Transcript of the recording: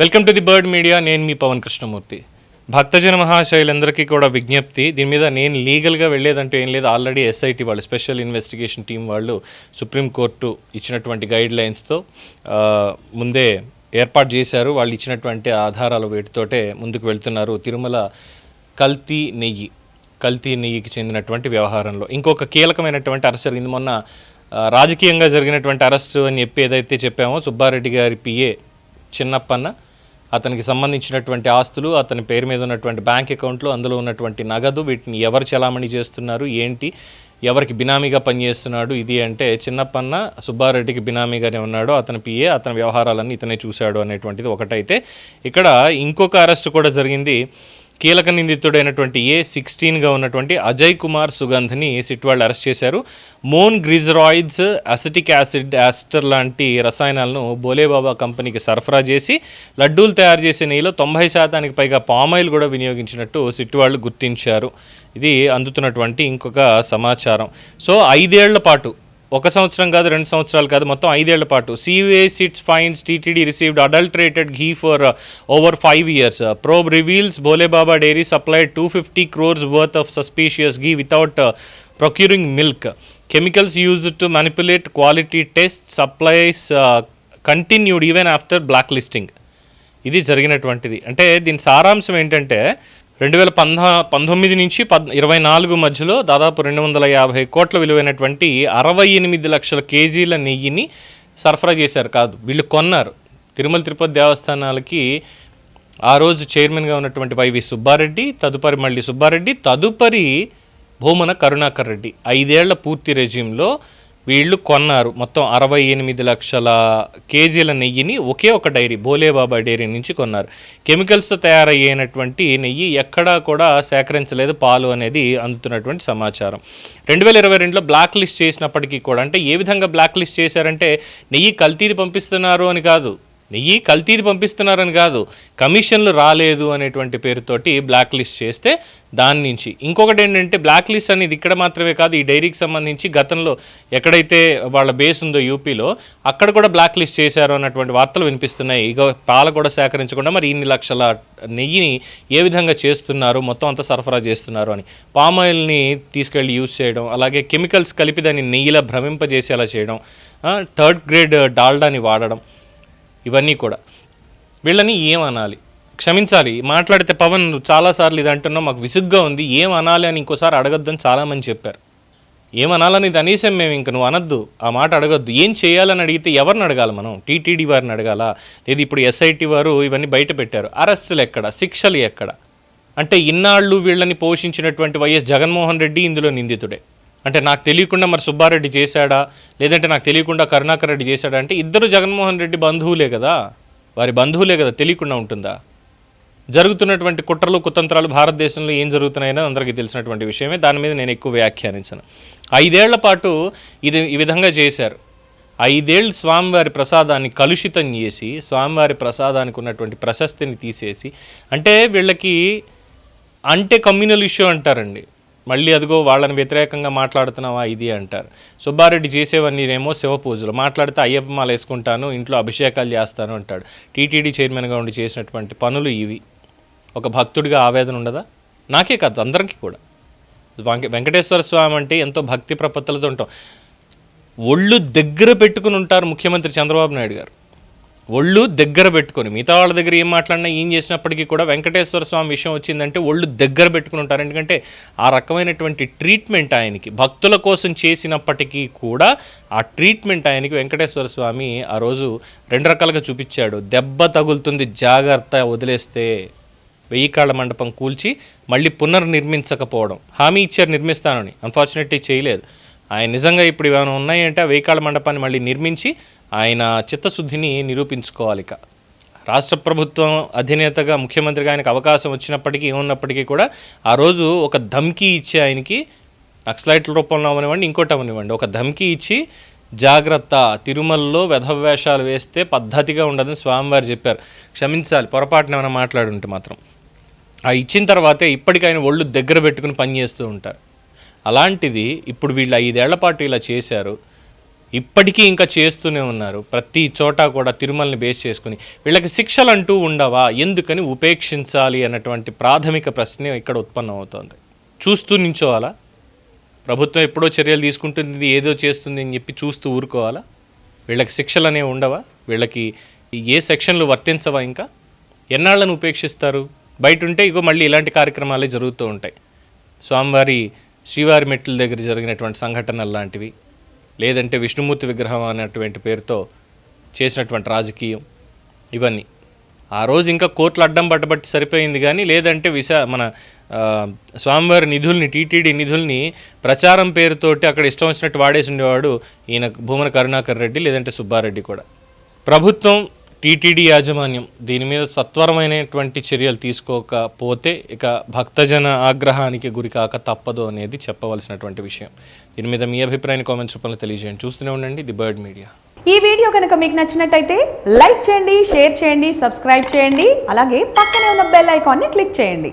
Welcome to the Bird Media నేను మీ పవన్ కృష్ణమూర్తి. భక్తజన మహాశైలందరికీ కూడా విజ్ఞప్తి దీని మీద నేను లీగల్గా వెళ్ళేదంటూ ఏం లేదు. ఆల్రెడీ ఎస్ఐటి వాళ్ళు స్పెషల్ ఇన్వెస్టిగేషన్ టీం వాళ్ళు సుప్రీంకోర్టు ఇచ్చినటువంటి గైడ్ లైన్స్తో ముందే ఏర్పాటు చేశారు. వాళ్ళు ఇచ్చినటువంటి ఆధారాలు వీటితోటే ముందుకు వెళ్తున్నారు. తిరుమల కల్తీ నెయ్యి కల్తీ నెయ్యికి చెందినటువంటి వ్యవహారంలో. ఇంకొక కీలకమైనటువంటి అరెస్ట్ జరిగింది. మొన్న రాజకీయంగా జరిగినటువంటి అరెస్టు అని చెప్పి ఏదైతే చెప్పామో సుబ్బారెడ్డి గారి పిఏ చిన్నప్పన్న అతనికి సంబంధించినటువంటి ఆస్తులు అతని పేరు మీద ఉన్నటువంటి బ్యాంక్ అకౌంట్లు అందులో ఉన్నటువంటి నగదు వీటిని ఎవరు చలామణి చేస్తున్నారు ఏంటి ఎవరికి బినామీగా పనిచేస్తున్నాడు ఇది అంటే చిన్నప్పన్న సుబ్బారెడ్డికి బినామీగానే ఉన్నాడు అతని పిఏ అతని వ్యవహారాలన్నీ ఇతనే చూశాడు అనేటువంటిది ఒకటైతే. ఇక్కడ ఇంకొక అరెస్ట్ కూడా జరిగింది. కీలక నిందితుడైనటువంటి ఏ సిక్స్టీన్గా ఉన్నటువంటి అజయ్ కుమార్ సుగంధ్ని సిట్ వాళ్ళు అరెస్ట్ చేశారు? Mono glycerides acetic acid ester లాంటి రసాయనాలను బోలేబాబా కంపెనీకి సరఫరా చేసి లడ్డూలు తయారు చేసే నెయ్యిలో తొంభై శాతానికి పైగా పామాయిల్ కూడా వినియోగించినట్టు సిట్ వాళ్ళు గుర్తించారు. ఇది అందుతున్నటువంటి ఇంకొక సమాచారం. సో ఐదేళ్ళ పాటు ఒక సంవత్సరం కాదు రెండు సంవత్సరాలు కాదు మొత్తం ఐదేళ్ళ పాటు. CBI SIT's finds TTD received adulterated ghee for over five years probe reveals Bhole Baba dairy supplied two fifty crores worth of suspicious ghee without procuring milk chemicals use to manipulate quality test supplies continued even after black listing ఇది జరిగినటువంటిది. అంటే దీని సారాంశం ఏంటంటే రెండు వేల పందా పంతొమ్మిది నుంచి పద్ ఇరవై నాలుగు మధ్యలో దాదాపు రెండు వందల యాభై కోట్ల విలువైనటువంటి అరవై ఎనిమిది లక్షల కేజీల నెయ్యిని సరఫరా చేశారు. కాదు వీళ్ళు కొన్నారు. తిరుమల తిరుపతి దేవస్థానాలకి ఆ రోజు చైర్మన్గా ఉన్నటువంటి వైవి సుబ్బారెడ్డి తదుపరి మళ్ళీ సుబ్బారెడ్డి తదుపరి భూమన కరుణాకర్ రెడ్డి. ఐదేళ్ళ పూర్తి రెజ్యూమ్లో వీళ్ళు కొన్నారు. మొత్తం అరవై ఎనిమిది లక్షల కేజీల నెయ్యిని ఒకే ఒక డైరీ భోలేబాబా డైరీ నుంచి కొన్నారు. కెమికల్స్తో తయారయ్యేటువంటి నెయ్యి ఎక్కడా కూడా సేకరించలేదు పాలు అనేది అందుతున్నటువంటి సమాచారం. రెండు వేల ఇరవై రెండులో బ్లాక్ లిస్ట్ చేసినప్పటికీ కూడా అంటే ఏ విధంగా బ్లాక్ లిస్ట్ చేశారంటే నెయ్యి కల్తీది పంపిస్తున్నారు అని కాదు. నెయ్యి కల్తీది పంపిస్తున్నారని కాదు కమిషన్లు రాలేదు అనేటువంటి పేరుతోటి బ్లాక్ లిస్ట్ చేస్తే దాని నుంచి. ఇంకొకటి ఏంటంటే బ్లాక్ లిస్ట్ అనేది ఇక్కడ మాత్రమే కాదు ఈ డైరీకి సంబంధించి గతంలో ఎక్కడైతే వాళ్ళ బేస్ ఉందో యూపీలో అక్కడ కూడా బ్లాక్ లిస్ట్ చేశారు అన్నటువంటి వార్తలు వినిపిస్తున్నాయి. ఇక పాల కూడా సేకరించకుండా మరి ఇన్ని లక్షల నెయ్యిని ఏ విధంగా చేస్తున్నారు మొత్తం అంతా సరఫరా చేస్తున్నారు అని. పామ్ ఆయిల్ని తీసుకెళ్ళి యూజ్ చేయడం అలాగే కెమికల్స్ కలిపి దాన్ని నెయ్యిలా భ్రమింపజేసేలా చేయడం థర్డ్ గ్రేడ్ డాల్డాని వాడడం ఇవన్నీ కూడా. వీళ్ళని ఏం అనాలి క్షమించాలి. మాట్లాడితే పవన్ నువ్వు చాలాసార్లు ఇది అంటున్నావు మాకు విసుగ్గా ఉంది. ఏం అనాలి అని ఇంకోసారి అడగొద్దని చాలామంది చెప్పారు. ఏమనాలని కనీసం మేము ఇంక నువ్వు అనొద్దు. ఆ మాట అడగొద్దు. ఏం చేయాలని అడిగితే ఎవరిని అడగాలి మనం? టీటీడీ వారిని అడగాల? లేదు ఇప్పుడు ఎస్ఐటి వారు ఇవన్నీ బయట పెట్టారు. అరెస్టులు ఎక్కడ? శిక్షలు ఎక్కడ? అంటే ఇన్నాళ్ళు వీళ్ళని పోషించినటువంటి వైఎస్ జగన్మోహన్ రెడ్డి ఇందులో నిందితుడే. అంటే నాకు తెలియకుండా మరి సుబ్బారెడ్డి చేశాడా? లేదంటే నాకు తెలియకుండా కరుణాకర్ రెడ్డి చేశాడా? అంటే ఇద్దరు జగన్మోహన్ రెడ్డి బంధువులే కదా? వారి బంధువులే కదా తెలియకుండా ఉంటుందా? జరుగుతున్నటువంటి కుట్రలు కుతంత్రాలు భారతదేశంలో ఏం జరుగుతున్నాయని అందరికీ తెలిసినటువంటి విషయమే. దాని మీద నేను ఎక్కువ వ్యాఖ్యానించను. ఐదేళ్ళ పాటు ఇది ఈ విధంగా చేశారు. ఐదేళ్ళు స్వామివారి ప్రసాదాన్ని కలుషితం చేసి స్వామివారి ప్రసాదానికి ఉన్నటువంటి ప్రశస్తిని తీసేసి అంటే వీళ్ళకి అంటే కమ్యూనల్ ఇష్యూ అంటారండి. మళ్ళీ అదిగో వాళ్ళని వ్యతిరేకంగా మాట్లాడుతున్నావా ఇది అంటారు. సుబ్బారెడ్డి చేసేవన్నీనేమో శివ పూజలు మాట్లాడితే అయ్యప్ప మాల వేసుకుంటాను ఇంట్లో అభిషేకాలు చేస్తాను అంటాడు. టీటీడీ చైర్మన్గా ఉండి చేసినటువంటి పనులు ఇవి. ఒక భక్తుడిగా ఆవేదన ఉండదా? నాకే కాదు అందరికీ కూడా. వెంకటేశ్వర స్వామి అంటే ఎంతో భక్తి ప్రపత్తులతో ఉంటాం. ఒళ్ళు దగ్గర పెట్టుకుని ఉంటారు ముఖ్యమంత్రి చంద్రబాబు నాయుడు గారు. ఒళ్ళు దగ్గర పెట్టుకొని మిగతా వాళ్ళ దగ్గర ఏం మాట్లాడినా ఏం చేసినప్పటికీ కూడా వెంకటేశ్వర స్వామి విషయం వచ్చిందంటే ఒళ్ళు దగ్గర పెట్టుకుని ఉంటారు. ఎందుకంటే ఆ రకమైనటువంటి ట్రీట్మెంట్ ఆయనకి భక్తుల కోసం చేసినప్పటికీ కూడా ఆ ట్రీట్మెంట్ ఆయనకి వెంకటేశ్వర స్వామి ఆ రోజు రెండు రకాలుగా చూపించాడు. దెబ్బ తగులుతుంది జాగ్రత్త వదిలేస్తే వెయ్యి కాళ్ళ మండపం కూల్చి మళ్ళీ పునర్నిర్మించకపోవడం. హామీ ఇచ్చారు నిర్మిస్తానని. అన్ఫార్చునేట్లీ చేయలేదు. ఆయన నిజంగా ఇప్పుడు ఏమైనా ఉన్నాయంటే ఆ వేకాళ మండపాన్ని మళ్ళీ నిర్మించి ఆయన చిత్తశుద్ధిని నిరూపించుకోవాలి ఇక. రాష్ట్ర ప్రభుత్వం అధినేతగా ముఖ్యమంత్రిగా ఆయనకు అవకాశం వచ్చినప్పటికీ ఏమున్నప్పటికీ కూడా ఆ రోజు ఒక ధమ్కీ ఇచ్చి ఆయనకి నక్సలైట్ల రూపంలో అవనివ్వండి ఇంకోటి అవనివ్వండి. ఒక ధమ్కీ ఇచ్చి జాగ్రత్త తిరుమలలో వెధవేషాలు వేస్తే పద్ధతిగా ఉండదని స్వామివారు చెప్పారు. క్షమించాలి పొరపాటున ఏమైనా మాట్లాడుంటే మాత్రం. ఆ ఇచ్చిన తర్వాతే ఇప్పటికి ఆయన ఒళ్ళు దగ్గర పెట్టుకుని పనిచేస్తూ ఉంటారు. అలాంటిది ఇప్పుడు వీళ్ళు ఐదేళ్ళ పాటు ఇలా చేశారు. ఇప్పటికీ ఇంకా చేస్తూనే ఉన్నారు. ప్రతి చోట కూడా తిరుమలని బేస్ చేసుకుని. వీళ్ళకి శిక్షలు అంటూ ఉండవా? ఎందుకని ఉపేక్షించాలి అన్నటువంటి ప్రాథమిక ప్రశ్న ఇక్కడ ఉత్పన్నం అవుతోంది చూస్తూ నించోవాలా? ప్రభుత్వం ఎప్పుడో చర్యలు తీసుకుంటుంది ఏదో చేస్తుంది అని చెప్పి చూస్తూ ఊరుకోవాలా? వీళ్ళకి శిక్షలు అనేవి ఉండవా? వీళ్ళకి ఏ సెక్షన్లు వర్తించవా ఇంకా? ఎన్నాళ్ళను ఉపేక్షిస్తారు? బయట ఉంటే ఇగో మళ్ళీ ఇలాంటి కార్యక్రమాలే జరుగుతూ ఉంటాయి. స్వామివారి శ్రీవారి మెట్ల దగ్గర జరిగినటువంటి సంఘటనలు లాంటివి లేదంటే విష్ణుమూర్తి విగ్రహం అనేటువంటి పేరుతో చేసినటువంటి రాజకీయం ఇవన్నీ. ఆ రోజు ఇంకా కోర్టులు అడ్డం పట్టబట్టి సరిపోయింది కానీ లేదంటే విశా మన స్వామివారి నిధుల్ని టీటీడీ నిధుల్ని ప్రచారం పేరుతోటి అక్కడ ఇష్టం వచ్చినట్టు వాడేసి ఉండేవాడు ఈయన భూమన కరుణాకర్ రెడ్డి లేదంటే సుబ్బారెడ్డి కూడా. ప్రభుత్వం టీటీడీ యాజమాన్యం దీని మీద సత్వరమైనటువంటి చర్యలు తీసుకోకపోతే ఇక భక్తజన ఆగ్రహానికి గురి కాక తప్పదు అనేది చెప్పవలసినటువంటి విషయం. దీని మీద మీ అభిప్రాయాన్ని కామెంట్స్ రూపంలో తెలియజేయండి. చూస్తూనే ఉండండి ది బర్డ్ మీడియా. ఈ వీడియో కనుక మీకు నచ్చినట్టయితే లైక్ చేయండి షేర్ చేయండి సబ్స్క్రైబ్ చేయండి అలాగే పక్కనే ఉన్న బెల్ ఐకాన్ని క్లిక్ చేయండి.